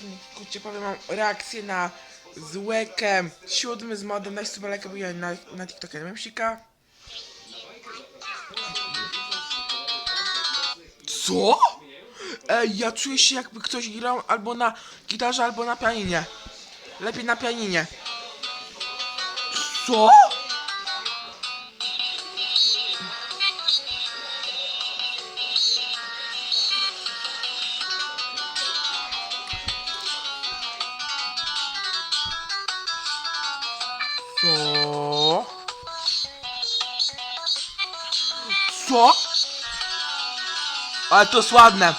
filmiku, powiem wam reakcję na złekę siódmy z modem Daj suba lajka, bo ja na, na TikTokie mam sika. Co? Ej, ja czuję się jakby ktoś grał albo na gitarze, albo na pianinie. Lepiej na pianinie. Co? Co? Co? Ale to jest ładne.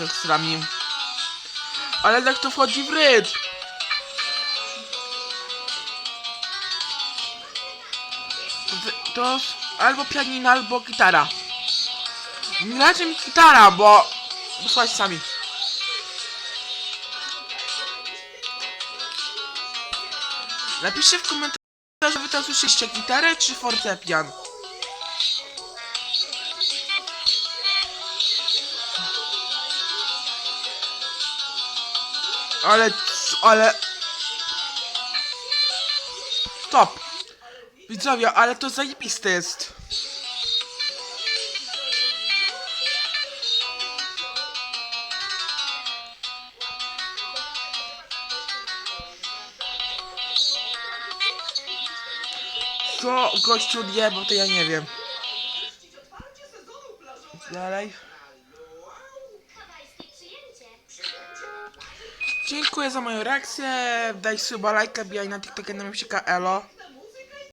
Ekstrami. Ale jak to wchodzi w rytm? To- albo pianina, albo gitara. Raczej gitara, bo Słuchajcie sami. Napiszcie w komentarzu, wy tam słyszeliście gitarę czy fortepian. Ale, ale... Stop! Widzowie, ale to zajebiste jest. Co gościu nie, bo to ja nie wiem. Dalej. Dziękuję za moją reakcję. Daj suba, lajka, bijaj na TikTokie na Elo.